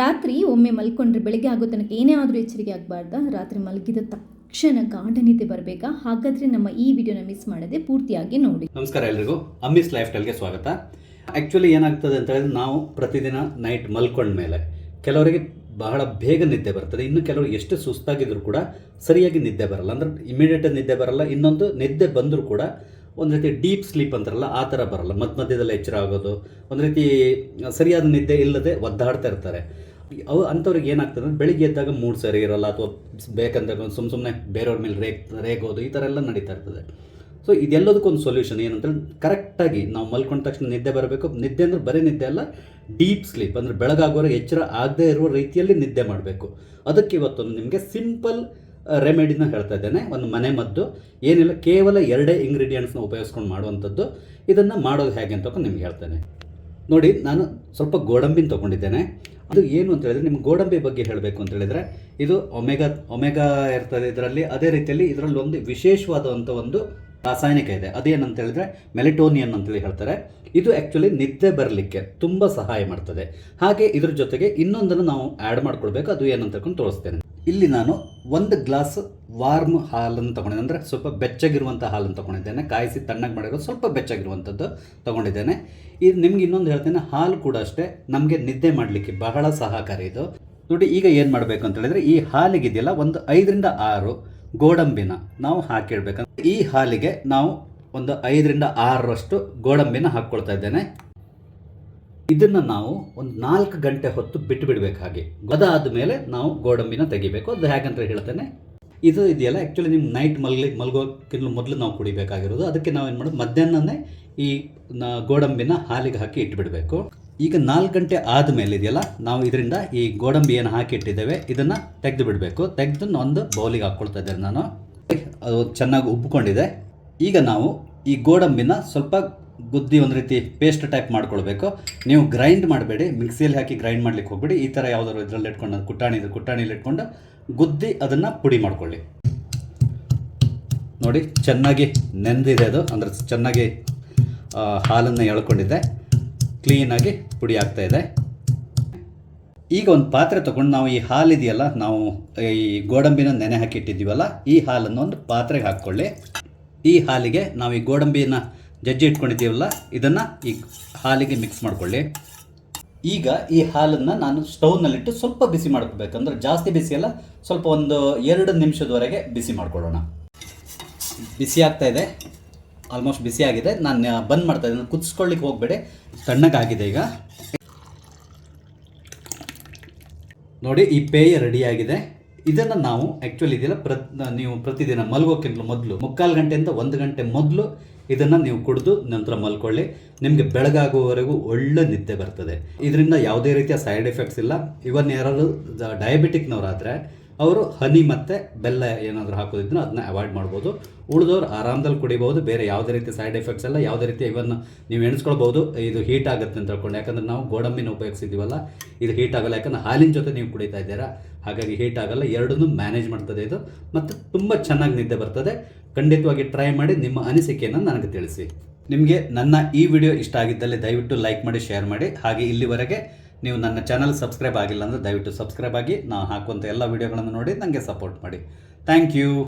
ರಾತ್ರಿ ಒಮ್ಮೆ ಮಲ್ಕೊಂಡ್ರೆ ಬೆಳಗ್ಗೆ ಆಗೋ ತನಕ ಏನೇ ಆದರೂ ಎಚ್ಚರಿಕೆ ಆಗಬಾರ್ದ. ರಾತ್ರಿ ಮಲಗಿದ ತಕ್ಷಣ ಗಾಢ ನಿದ್ದೆ ಬರಬೇಕಾ? ಹಾಗಾದರೆ ನಮ್ಮ ಈ ವಿಡಿಯೋನ ಮಿಸ್ ಮಾಡದೆ ಪೂರ್ತಿಯಾಗಿ ನೋಡಿ. ನಮಸ್ಕಾರ ಎಲ್ರಿಗೂ. ಅಮ್ಮಿಸ್ ಲೈಫ್ ಸ್ಟೈಲ್ಗೆ ಸ್ವಾಗತ. ಆ್ಯಕ್ಚುಲಿ ಏನಾಗ್ತದೆ ಅಂತ ಹೇಳಿದ್ರೆ ನಾವು ಪ್ರತಿದಿನ ನೈಟ್ ಮಲ್ಕೊಂಡ ಮೇಲೆ ಕೆಲವರಿಗೆ ಬಹಳ ಬೇಗ ನಿದ್ದೆ ಬರ್ತದೆ. ಇನ್ನು ಕೆಲವರು ಎಷ್ಟು ಸುಸ್ತಾಗಿದ್ರು ಕೂಡ ಸರಿಯಾಗಿ ನಿದ್ದೆ ಬರಲ್ಲ. ಅಂದ್ರೆ ಇಮಿಡಿಯೇಟ್ ನಿದ್ದೆ ಬರಲ್ಲ. ಇನ್ನೊಂದು ನಿದ್ದೆ ಬಂದರೂ ಕೂಡ ಒಂದು ರೀತಿ ಡೀಪ್ ಸ್ಲೀಪ್ ಅಂತಾರಲ್ಲ, ಆ ಥರ ಬರಲ್ಲ. ಮಧ್ಯ ಮಧ್ಯದಲ್ಲಿ ಎಚ್ಚರ ಆಗೋದು, ಒಂದು ರೀತಿ ಸರಿಯಾದ ನಿದ್ದೆ ಇಲ್ಲದೆ ಒದ್ದಾಡ್ತಾ ಇರ್ತಾರೆ. ಅವು ಅಂಥವ್ರಿಗೆ ಏನಾಗ್ತದೆ ಅಂದರೆ ಬೆಳಿಗ್ಗೆ ಎದ್ದಾಗ ಮೂಡ್ ಸರಿ ಇರೋಲ್ಲ, ಅಥವಾ ಬೇಕಂದಾಗ ಸುಮ್ಮ ಸುಮ್ಮನೆ ಬೇರೆಯವ್ರ ಮೇಲೆ ರೇಗ್, ರೇಗೋದು, ಈ ಥರ ಎಲ್ಲ ನಡೀತಾ ಇರ್ತದೆ. ಸೊ ಇದೆಲ್ಲದಕ್ಕೊಂದು ಸೊಲ್ಯೂಷನ್ ಏನಂತೇಳಿ ಕರೆಕ್ಟಾಗಿ ನಾವು ಮಲ್ಕೊಂಡ ತಕ್ಷಣ ನಿದ್ದೆ ಬರಬೇಕು. ನಿದ್ದೆ ಅಂದರೆ ಬರೀ ನಿದ್ದೆ ಅಲ್ಲ ಡೀಪ್ ಸ್ಲೀಪ್ ಅಂದರೆ ಬೆಳಗಾಗುವವರೆಗೆ ಎಚ್ಚರ ಆಗದೇ ಇರುವ ರೀತಿಯಲ್ಲಿ ನಿದ್ದೆ ಮಾಡಬೇಕು. ಅದಕ್ಕೆ ಇವತ್ತೊಂದು ನಿಮಗೆ ಸಿಂಪಲ್ ರೆಮಿಡಿನ ಹೇಳ್ತಾ ಇದ್ದೇನೆ. ಒಂದು ಮನೆ ಮದ್ದು, ಏನಿಲ್ಲ, ಕೇವಲ ಎರಡೇ ಇಂಗ್ರೀಡಿಯೆಂಟ್ಸ್ನ ಉಪಯೋಗಿಸ್ಕೊಂಡು ಮಾಡುವಂಥದ್ದು. ಇದನ್ನು ಮಾಡೋದು ಹೇಗೆ ಅಂತ ನಿಮ್ಗೆ ಹೇಳ್ತೇನೆ. ನೋಡಿ, ನಾನು ಸ್ವಲ್ಪ ಗೋಡಂಬಿನ ತೊಗೊಂಡಿದ್ದೇನೆ. ಅದು ಏನು ಅಂತ ಹೇಳಿದ್ರೆ, ನಿಮ್ಗೆ ಗೋಡಂಬಿ ಬಗ್ಗೆ ಹೇಳಬೇಕು ಅಂತ ಹೇಳಿದ್ರೆ, ಇದು ಒಮೆಗಾ ಒಮೆಗಾ ಇರ್ತದೆ ಇದರಲ್ಲಿ. ಅದೇ ರೀತಿಯಲ್ಲಿ ಇದರಲ್ಲಿ ಒಂದು ವಿಶೇಷವಾದಂಥ ಒಂದು ರಾಸಾಯನಿಕ ಇದೆ. ಅದೇನಂತ ಹೇಳಿದ್ರೆ ಮೆಲಿಟೋನಿಯನ್ ಅಂತೇಳಿ ಹೇಳ್ತಾರೆ. ಇದು ಆ್ಯಕ್ಚುಲಿ ನಿದ್ದೆ ಬರಲಿಕ್ಕೆ ತುಂಬ ಸಹಾಯ ಮಾಡ್ತದೆ. ಹಾಗೆ ಇದ್ರ ಜೊತೆಗೆ ಇನ್ನೊಂದನ್ನು ನಾವು ಆ್ಯಡ್ ಮಾಡ್ಕೊಳ್ಬೇಕು. ಅದು ಏನಂತ ತಿಳ್ಕೊಂಡು ತೋರಿಸ್ತೇನೆ. ಇಲ್ಲಿ ನಾನು ಒಂದು ಗ್ಲಾಸ್ ವಾರ್ಮ್ ಹಾಲನ್ನು ತೊಗೊಂಡಿದ್ದೆ ಅಂದರೆ ಸ್ವಲ್ಪ ಬೆಚ್ಚಗಿರುವಂಥ ಹಾಲನ್ನು ತೊಗೊಂಡಿದ್ದೇನೆ. ಕಾಯಿಸಿ ತಣ್ಣಗೆ ಮಾಡಿರೋ ಸ್ವಲ್ಪ ಬೆಚ್ಚಗಿರುವಂಥದ್ದು ತೊಗೊಂಡಿದ್ದೇನೆ. ಇದು ನಿಮ್ಗೆ ಇನ್ನೊಂದು ಹೇಳ್ತೇನೆ, ಹಾಲು ಕೂಡ ಅಷ್ಟೇ. ನಮಗೆ ನಿದ್ದೆ ಮಾಡಲಿಕ್ಕೆ ಬಹಳ ಸಹಕಾರಿ ಇದು. ನೋಡಿ, ಈಗ ಏನು ಮಾಡಬೇಕು ಅಂತ ಹೇಳಿದ್ರೆ ಈ ಹಾಲಿಗಿದೆಯಲ್ಲ, ಒಂದು ಐದರಿಂದ ಆರು ಗೋಡಂಬಿನ ನಾವು ಹಾಕಿಡ್ಬೇಕಂದ್ರೆ ಈ ಹಾಲಿಗೆ ನಾವು ಒಂದು ಐದರಿಂದ ಆರರಷ್ಟು ಗೋಡಂಬಿನ ಹಾಕ್ಕೊಳ್ತಾ ಇದ್ದೇನೆ. ಇದನ್ನು ನಾವು ಒಂದು ನಾಲ್ಕು ಗಂಟೆ ಹೊತ್ತು ಬಿಟ್ಟು ಬಿಡಬೇಕು ಹಾಗೆ. ಅದಾದ ಮೇಲೆ ನಾವು ಗೋಡಂಬಿನ ತೆಗಿಬೇಕು. ಅದು ಹೇಗಂತ ಹೇಳ್ತೇನೆ. ಇದು ಇದೆಯಲ್ಲ ಆ್ಯಕ್ಚುಲಿ ನಿಮ್ಮ ನೈಟ್ ಮಲ್ಗಿ ಮಲ್ಗೋಕ್ಕಿಂತ ಮೊದಲು ನಾವು ಕುಡಿಬೇಕಾಗಿರೋದು. ಅದಕ್ಕೆ ನಾವು ಏನು ಮಾಡೋದು, ಮಧ್ಯಾಹ್ನನೇ ಈ ಗೋಡಂಬಿನ ಹಾಲಿಗೆ ಹಾಕಿ ಇಟ್ಬಿಡಬೇಕು. ಈಗ ನಾಲ್ಕು ಗಂಟೆ ಆದಮೇಲೆ ಇದೆಯಲ್ಲ, ನಾವು ಇದರಿಂದ ಈ ಗೋಡಂಬಿ ಏನು ಹಾಕಿಟ್ಟಿದ್ದೇವೆ. ಇದನ್ನು ತೆಗೆದು ಬಿಡಬೇಕು. ತೆಗೆದು ಒಂದು ಬೌಲಿಗೆ ಹಾಕ್ಕೊಳ್ತಾ ಇದ್ದೇನೆ ನಾನು. ಅದು ಚೆನ್ನಾಗಿ ಉಬ್ಕೊಂಡಿದೆ. ಈಗ ನಾವು ಈ ಗೋಡಂಬಿನ ಸ್ವಲ್ಪ ಗುದ್ದಿ ಒಂದು ರೀತಿ ಪೇಸ್ಟ್ ಟೈಪ್ ಮಾಡ್ಕೊಳ್ಬೇಕು. ನೀವು ಗ್ರೈಂಡ್ ಮಾಡಬೇಡಿ. ಮಿಕ್ಸಿಯಲ್ಲಿ ಹಾಕಿ ಗ್ರೈಂಡ್ ಮಾಡ್ಲಿಕ್ಕೆ ಹೋಗ್ಬೇಡಿ. ಈ ಥರ ಯಾವ್ದಾದ್ರು ಇದರಲ್ಲಿ ಇಟ್ಕೊಂಡು ಕುಟ್ಟಾಣಿ ಇದೆ ಕುಟ್ಟಾಣಿಲಿ ಇಟ್ಕೊಂಡು ಗುದ್ದಿ ಅದನ್ನು ಪುಡಿ ಮಾಡ್ಕೊಳ್ಳಿ. ನೋಡಿ, ಚೆನ್ನಾಗಿ ನೆಂದಿದೆ ಅದು. ಅಂದರೆ ಚೆನ್ನಾಗಿ ಹಾಲನ್ನು ಎಳ್ಕೊಂಡಿದೆ. ಕ್ಲೀನಾಗಿ ಪುಡಿ ಆಗ್ತಾ ಇದೆ. ಈಗ ಒಂದು ಪಾತ್ರೆ ತೊಗೊಂಡು ನಾವು ಈ ಹಾಲಿದೆಯಲ್ಲ, ನಾವು ಈ ಗೋಡಂಬಿನ ನೆನೆ ಹಾಕಿಟ್ಟಿದ್ದೀವಲ್ಲ, ಈ ಹಾಲನ್ನು ಒಂದು ಪಾತ್ರೆಗೆ ಹಾಕ್ಕೊಳ್ಳಿ. ಈ ಹಾಲಿಗೆ ನಾವು ಈ ಗೋಡಂಬಿನ ಜಜ್ಜಿ ಇಟ್ಕೊಂಡಿದ್ದೀವಲ್ಲ, ಇದನ್ನು ಈ ಹಾಲಿಗೆ ಮಿಕ್ಸ್ ಮಾಡ್ಕೊಳ್ಳಿ. ಈಗ ಈ ಹಾಲನ್ನು ನಾನು ಸ್ಟೌವ್ನಲ್ಲಿಟ್ಟು ಸ್ವಲ್ಪ ಬಿಸಿ ಮಾಡ್ಕೋಬೇಕಂದ್ರೆ ಜಾಸ್ತಿ ಬಿಸಿ ಅಲ್ಲ, ಸ್ವಲ್ಪ ಒಂದು ಎರಡು ನಿಮಿಷದವರೆಗೆ ಬಿಸಿ ಮಾಡ್ಕೊಳ್ಳೋಣ. ಬಿಸಿ ಆಗ್ತಾ ಇದೆ. ಆಲ್ಮೋಸ್ಟ್ ಬಿಸಿ ಆಗಿದೆ. ನಾನು ಬಂದ್ ಮಾಡ್ತಾ ಇದ್ದೀನಿ. ಕುದಿಸ್ಕೊಳ್ಳಿಕ್ಕೆ ಹೋಗಬೇಡಿ. ತಣ್ಣಗಾಗಿದೆ ಈಗ. ನೋಡಿ, ಈ ಪೇಯ ರೆಡಿಯಾಗಿದೆ ಇದನ್ನು ನಾವು ಆ್ಯಕ್ಚುಲಿ ಇದೆಯಲ್ಲ ಪ್ರ ನೀವು ಪ್ರತಿದಿನ ಮಲಗೋಕ್ಕಿಂತ ಮೊದಲು, ಮುಕ್ಕಾಲು ಗಂಟೆಯಿಂದ ಒಂದು ಗಂಟೆ ಮೊದಲು ಇದನ್ನು ನೀವು ಕುಡಿದು ನಂತರ ಮಲ್ಕೊಳ್ಳಿ. ನಿಮಗೆ ಬೆಳಗಾಗುವವರೆಗೂ ಒಳ್ಳೆ ನಿದ್ದೆ ಬರ್ತದೆ. ಇದರಿಂದ ಯಾವುದೇ ರೀತಿಯ ಸೈಡ್ ಎಫೆಕ್ಟ್ಸ್ ಇಲ್ಲ. ಇವನ್ ಯಾರಾದರೂ ಡಯಾಬಿಟಿಕ್ನವರಾದರೆ ಅವರು ಹನಿ ಮತ್ತು ಬೆಲ್ಲ ಏನಾದರೂ ಹಾಕೋದಿದ್ರೆ ಅದನ್ನ ಅವಾಯ್ಡ್ ಮಾಡ್ಬೋದು. ಉಳಿದವರು ಆರಾಮದಲ್ಲಿ ಕುಡಿಬೋದು. ಬೇರೆ ಯಾವುದೇ ರೀತಿ ಸೈಡ್ ಎಫೆಕ್ಟ್ಸ್ ಎಲ್ಲ ಯಾವುದೇ ರೀತಿ ಇವನ್ ನೀವು ಎಣಿಸ್ಕೊಳ್ಬೋದು. ಇದು ಹೀಟ್ ಆಗುತ್ತೆ ಅಂತ ತಿಳ್ಕೊಂಡು. ಯಾಕಂದ್ರೆ ನಾವು ಗೋಡಂಬಿನ ಉಪಯೋಗಿಸಿದ್ದೀವಲ್ಲ, ಇದು ಹೀಟ್ ಆಗಲ್ಲ. ಯಾಕಂದ್ರೆ ಹಾಲಿನ ಜೊತೆ ನೀವು ಕುಡಿತಾ ಇದ್ದೀರಾ, ಹಾಗಾಗಿ ಹೀಟ್ ಆಗಲ್ಲ. ಎರಡನ್ನೂ ಮ್ಯಾನೇಜ್ ಮಾಡ್ತದೆ ಇದು. ಮತ್ತು ತುಂಬ ಚೆನ್ನಾಗಿ ನಿದ್ದೆ ಬರ್ತದೆ. ಖಂಡಿತವಾಗಿ ಟ್ರೈ ಮಾಡಿ ನಿಮ್ಮ ಅನಿಸಿಕೆಯನ್ನು ನನಗೆ ತಿಳಿಸಿ. ನಿಮಗೆ ನನ್ನ ಈ ವಿಡಿಯೋ ಇಷ್ಟ ಆಗಿದ್ದಲ್ಲಿ ದಯವಿಟ್ಟು ಲೈಕ್ ಮಾಡಿ ಶೇರ್ ಮಾಡಿ. ಹಾಗೆ ಇಲ್ಲಿವರೆಗೆ ನೀವು ನನ್ನ ಚಾನಲ್ ಸಬ್ಸ್ಕ್ರೈಬ್ ಆಗಿಲ್ಲ ಅಂದರೆ ದಯವಿಟ್ಟು ಸಬ್ಸ್ಕ್ರೈಬ್ ಆಗಿ, ನಾನು ಹಾಕುವಂಥ ಎಲ್ಲ ವಿಡಿಯೋಗಳನ್ನು ನೋಡಿ ನನಗೆ ಸಪೋರ್ಟ್ ಮಾಡಿ. Thank you